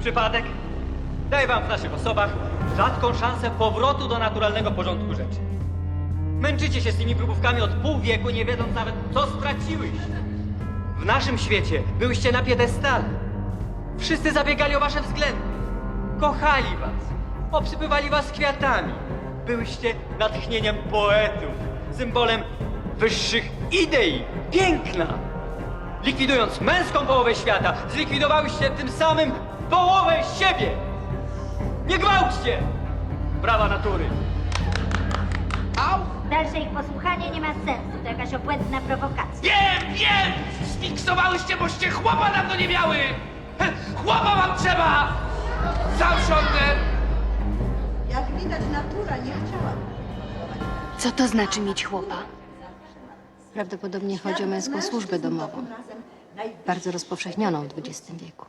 Przypadek? Daję wam w naszych osobach rzadką szansę powrotu do naturalnego porządku rzeczy. Męczycie się z tymi próbówkami od pół wieku, nie wiedząc nawet, co straciłyście. W naszym świecie byłyście na piedestale. Wszyscy zabiegali o wasze względy. Kochali was. Obsypywali was kwiatami. Byłyście natchnieniem poetów, symbolem wyższych idei, piękna. Likwidując męską połowę świata, zlikwidowałyście tym samym połowę siebie. Nie gwałćcie! Prawa natury. Au! Dalsze ich posłuchanie nie ma sensu. To jakaś obłędna prowokacja. Wiem, wiem! Sfiksowałyście, boście chłopa na to nie miały! Chłopa wam trzeba! Siądę! Jak widać, natura nie chciała. Co to znaczy mieć chłopa? Prawdopodobnie chodzi o męską służbę domową, bardzo rozpowszechnioną w XX wieku.